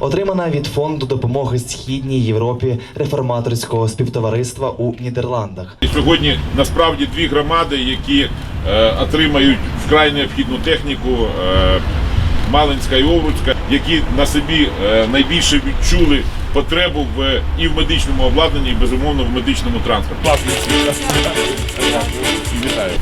Отримана від фонду допомоги східній Європі реформаторського співтовариства у Нідерландах. Сьогодні насправді дві громади, які е, отримають вкрай необхідну техніку. Е, Малинська і Овруцька, які на собі е, найбільше відчули потребу в і в медичному обладнанні, і безумовно в медичному транспорті. Вітаю.